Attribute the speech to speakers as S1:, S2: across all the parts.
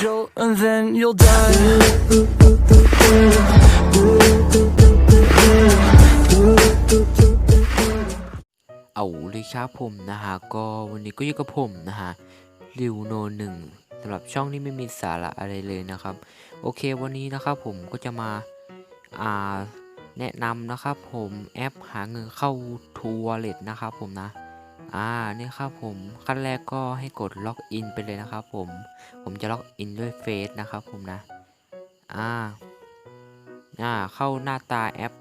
S1: control, and then you'll die.
S2: เอาเลยครับผมนะฮะก็วันนี้ก็อยู่กับผมนะฮะริวโนหนึ่งสำหรับช่องที่ไม่มีสาระอะไรเลยนะครับ โอเควันนี้นะครับผมก็จะมาอ่าแนะนำนะครับผมแอปหาเงินเข้าทัวร์เลตนะครับผมนะ อ่าเนี่ยครับผมขั้นแรกก็ให้กดล็อกอินไปเลยนะครับผมผมจะล็อกอินด้วยเฟซนะครับผมนะอ่าอ่าเข้าหน้าตาแอป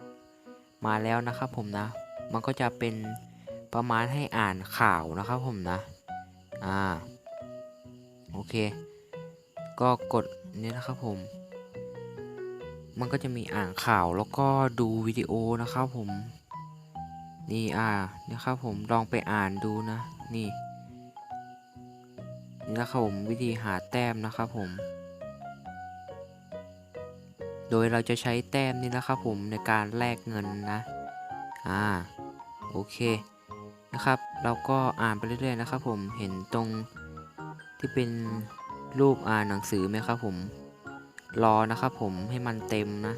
S2: มาแล้วนะครับผมนะ มันก็จะเป็นประมาณให้อ่านข่าวนะครับผมนะอ่าโอเค ก็กดนี่นะครับผม มันก็จะมีอ่านข่าวแล้วก็ดูวิดีโอนะครับผม นี่อ่านี่ครับผมลองไปอ่านดูนะ นี่นี่นะครับผมวิธีหาแต้มนะครับผม โดยเราจะใช้แต้มนี่นะครับผมในการแลกเงินนะอ่าโอเคนะครับ เราก็อ่านไปเรื่อยๆนะครับผมเห็นตรงที่เป็นรูปอ่านหนังสือไหมครับผม รอนะครับผมให้มันเต็มนะ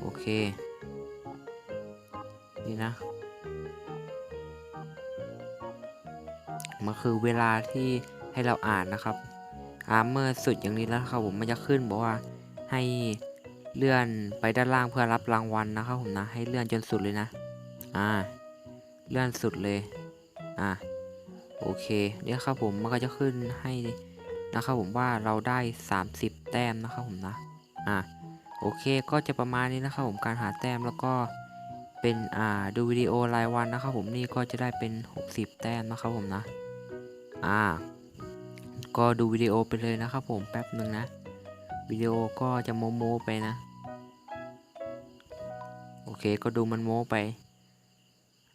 S2: โอเค นี่นะ มันคือเวลาที่ให้เราอ่านนะครับอ่าเมื่อสุดอย่างนี้แล้วครับผมมันจะขึ้นบอกว่าให้เลื่อนไปด้านล่างเพื่อรับรางวัลนะครับผมนะให้เลื่อนจนสุดเลยนะ อ่า เลื่อนสุดเลย อะโอเคเนี่ยครับผมมันก็จะขึ้นให้นะครับผมว่าเราได้ 30 แต้มนะครับผมนะ อะโอเคก็จะประมาณนี้นะครับผมการหาแต้มแล้วก็ เป็นอ่าดูวิดีโอรายวันนะครับผมนี่ก็จะได้เป็น 60 แต้มนะครับผมนะ อ่า ก็ดูวิดีโอไปเลยนะครับผมแป๊บหนึ่งนะวิดีโอก็จะโมโมไปนะ โอเคก็ดูมันโมไป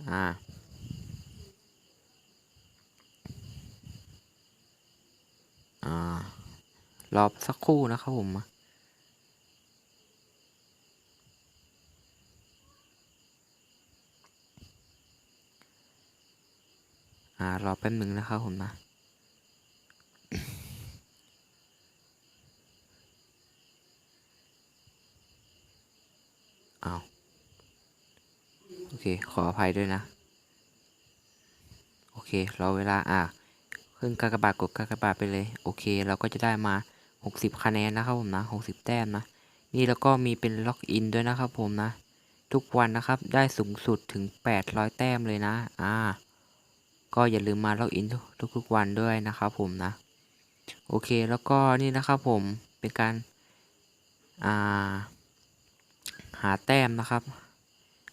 S2: อ่าอ่ารอสักครู่นะครับผม รอแป๊บหนึ่งนะครับผมนะอ้าวโอเค ขออภัยด้วยนะ โอเค รอเวลา อะขึ้นกากบาทกดกากบาทไปเลย โอเค เราก็จะได้มา 60 คะแนนนะครับผมนะ 60 แต้มนะ นี่แล้วก็มีเป็นล็อกอินด้วยนะครับผมนะ ทุกวันนะครับ ได้สูงสุดถึง 800 แต้มเลยนะ อ่า ก็อย่าลืมมาล็อกอินทุกๆวันด้วยนะครับผมนะ โอเคแล้วก็นี่นะครับผมเป็นการาหาแต้มนะครับ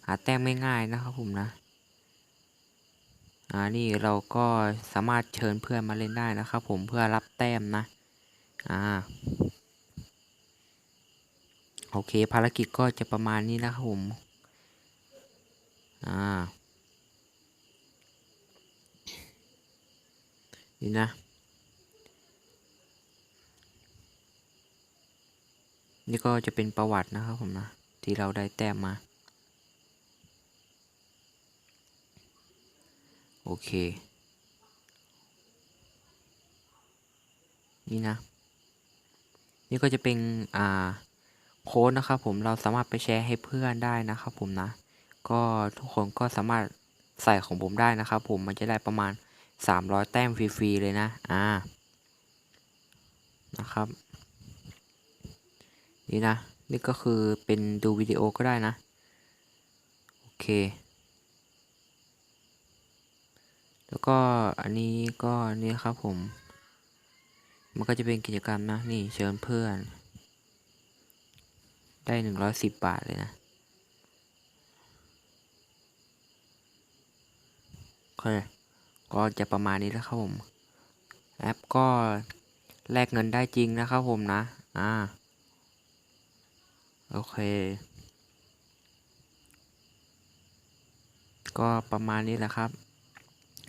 S2: หาแต้มง่ายๆนะครับผมนะอ่านี่เราก็สามารถเชิญเพื่อนมาเล่นได้นะครับผมเพื่อรับแต้มนะอ่าโอเคภารกิจก็จะประมาณนี้นะครับผมอ่า นี่นะ นี่ก็จะเป็นประวัตินะครับผมนะ ที่เราได้แต้มมา โอเค นี่นะ นี่ก็จะเป็น อ่า โค้ดนะครับผมเราสามารถไปแชร์ให้เพื่อนได้นะครับผมนะ ก็ทุกคนก็สามารถใส่ของผมได้นะครับผมมันจะได้ประมาณ 300 แต้มฟรีๆเลยนะ อ่า นะครับ นี่นะ นี่ก็คือเป็นดูวิดีโอก็ได้นะ โอเค แล้วก็อันนี้ก็นี่ครับผม มันก็จะเป็นกิจกรรมนะ นี่เชิญเพื่อน ได้หนึ่งร้อยสิบบาทเลยนะโอเค ก็จะประมาณนี้แล้วครับผมแอปก็แลกเงินได้จริงนะครับผมนะ อ่า โอเค ก็ประมาณนี้แหละครับ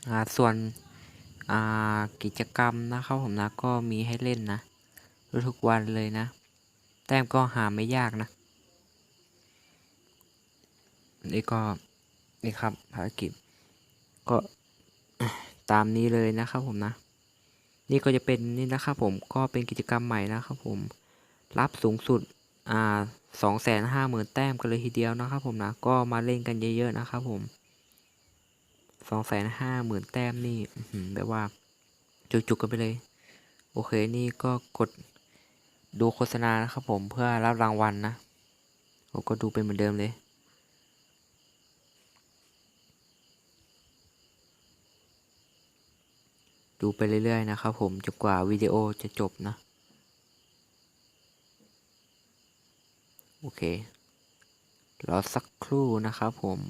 S2: อ่า ส่วน อ่า กิจกรรมนะครับผมนะ ก็มีให้เล่นนะ ทุกวันเลยนะ แต้มก็หาไม่ยากนะ นี่ก็ นี่ครับภารกิจ ก็ ตามนี้เลยนะครับผมนะ นี่ก็จะเป็นนี่นะครับผมก็เป็นกิจกรรมใหม่นะครับผมรับสูงสุดอ่าสองแสนห้าหมื่นแต้มกันเลยทีเดียวนะครับผมนะก็มาเล่นกันเยอะๆนะครับผมสองแสนห้าหมื่นแต้มนี่แบบว่า จุกๆกันไปเลย โอเคนี่ก็กดดูโฆษณานะครับผมเพื่อรับรางวัลนะผมก็ดูเป็นเหมือนเดิมเลย ดูไปเรื่อยๆนะครับผมจนกว่าวิดีโอจะจบนะ โอเค รอสักครู่นะครับผม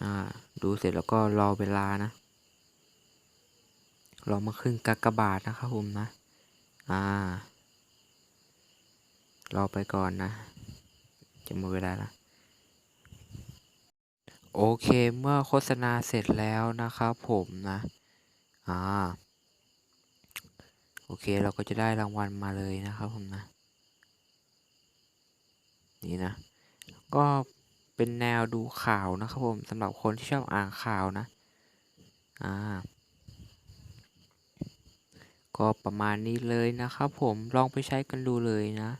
S2: อ่าดูเสร็จแล้วก็รอเวลานะ รอมาขึ้นกากบาทนะครับผมนะ อ่า รอไปก่อนนะ จะหมดเวลาและ โอเค เมื่อโฆษณาเสร็จแล้วนะครับผมนะ อ่า โอเค เราก็จะได้รางวัลมาเลยนะครับผมนะ นี่นะ ก็เป็นแนวดูข่าวนะครับผมสำหรับคนที่ชอบอ่านข่าวนะ อ่า ก็ประมาณนี้เลยนะครับผม ลองไปใช้กันดูเลยนะ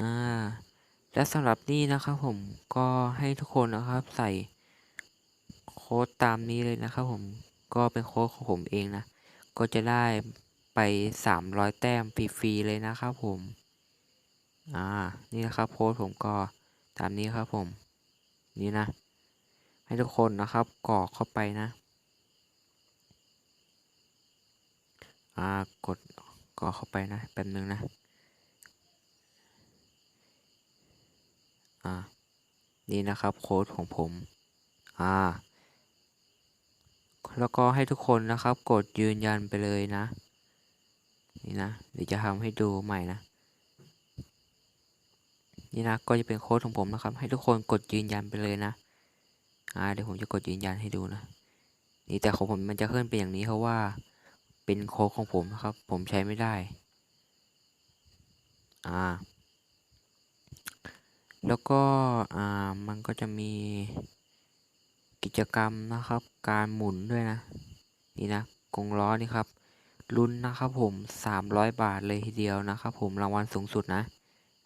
S2: อ่า และสำหรับนี่นะครับผมก็ให้ทุกคนนะครับใส่โค้ดตามนี้เลยนะครับผมก็เป็นโค้ดของผมเองนะ ก็จะได้ไป 300 แต้มฟรีๆเลยนะครับผม อ่า นี่นะครับโค้ดผมก็ตามนี้ครับผม นี่นะ ให้ทุกคนนะครับกรอกเข้าไปนะ อ่ากดกรอกเข้าไปนะแป๊บนึงนะ อ่า นี่นะครับโค้ดของผม อ่า แล้วก็ให้ทุกคนนะครับกดยืนยันไปเลยนะ นี่นะเดี๋ยวจะทำให้ดูใหม่นะ นี่นะก็จะเป็นโค้ดของผมนะครับ ให้ทุกคนกดยืนยันไปเลยนะ อ่า เดี๋ยวผมจะกดยืนยันให้ดูนะ นี่แต่ของผมมันจะขึ้นเป็นอย่างนี้เพราะว่าเป็นโค้ดของผมนะครับ ผมใช้ไม่ได้ อ่า แล้วก็อ่ามันก็จะมีกิจกรรมนะครับ การหมุนด้วยนะนี่นะกงล้อนี่ครับลุ้นนะครับผม 300 บาทเลยทีเดียวนะครับผมรางวัลสูงสุดนะ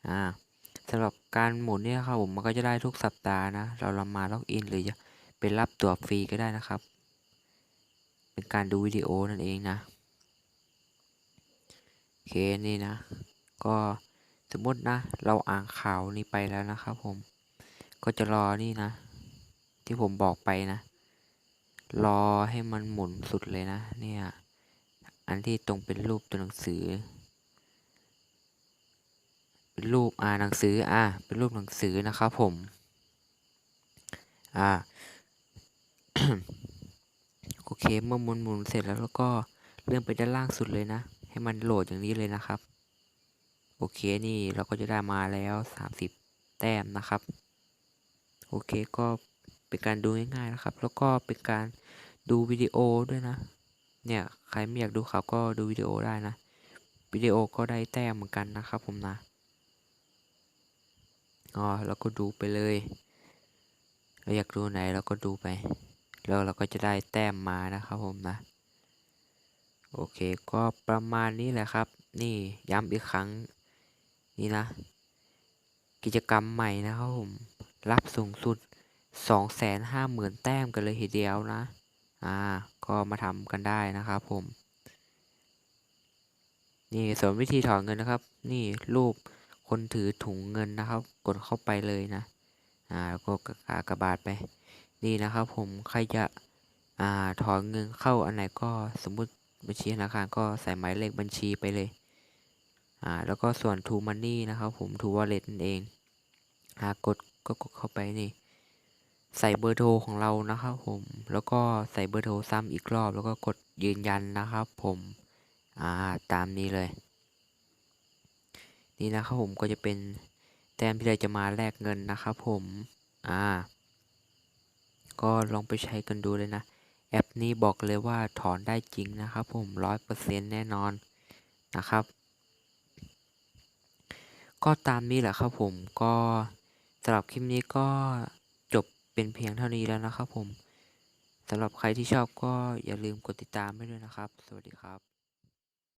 S2: อ่าสำหรับการหมุนเนี่ยครับผมมันก็จะได้ทุกสัปดาห์นะ เราเรามาล็อกอินหรือจะเป็นรับตั๋วฟรีก็ได้นะครับ เป็นการดูวิดีโอนั่นเองนะโอเคนี่นะ ก็ สมมตินะ เราอ่านข่าวนี้ไปแล้วนะครับผม ก็จะรอนี่นะ ที่ผมบอกไปนะ รอให้มันหมุนสุดเลยนะ เนี่ย อันที่ตรงเป็นรูปตัวหนังสือ เป็นรูปอ่าหนังสืออ่าเป็นรูปหนังสือนะครับผม อ่าโอเคเมื่อหมุนหมุนเสร็จแล้วแล้วก็เลื่อนไปด้านล่างสุดเลยนะ ให้มันโหลดอย่างนี้เลยนะครับ โอเคนี่เราก็จะได้มาแล้ว 30 แต้มนะครับ โอเคก็เป็นการดูง่ายๆนะครับ แล้วก็เป็นการดูวิดีโอด้วยนะ เนี่ยใครไม่อยากดูข่าวก็ดูวิดีโอได้นะ วิดีโอก็ได้แต้มเหมือนกันนะครับผมนะอ๋อเราก็ดูไปเลย เราอยากดูไหนเราก็ดูไป แล้วเราก็จะได้แต้มมานะครับผมนะ โอเคก็ประมาณนี้แหละครับ นี่ย้ำอีกครั้ง นี่นะ กิจกรรมใหม่นะครับผม รับสูงสุด 250,000 แต้มกันเลยทีเดียวนะ อ่า ก็มาทำกันได้นะครับผม นี่ส่วนวิธีถอนเงินนะครับ นี่รูปคนถือถุงเงินนะครับ กดเข้าไปเลยนะ อ่าก็กากระบาดไป นี่นะครับผมใครจะอ่าถอนเงินเข้าอันไหนก็สมมุติบัญชีธนาคารก็ใส่หมายเลขบัญชีไปเลย อ่าแล้วก็ส่วน True Money นะครับผม True Wallet นั่นเองอ่ากดก็กดเข้าไปนี่ ใส่เบอร์โทรของเรานะครับผม แล้วก็ใส่เบอร์โทรซ้ำอีกรอบ แล้วก็กดยืนยันนะครับผมอ่าตามนี้เลย นี่นะครับผมก็จะเป็นแต้มที่เราจะมาแลกเงินนะครับผมอ่าก็ลองไปใช้กันดูเลยนะ แอปนี้บอกเลยว่าถอนได้จริงนะครับผมร้อยเปอร์เซ็นแน่นอนนะครับ ก็ตามนี้แหละครับผมก็สำหรับคลิปนี้ก็จบเป็นเพียงเท่านี้แล้วนะครับผมสำหรับใครที่ชอบก็อย่าลืมกดติดตามให้ด้วยนะครับ สวัสดีครับ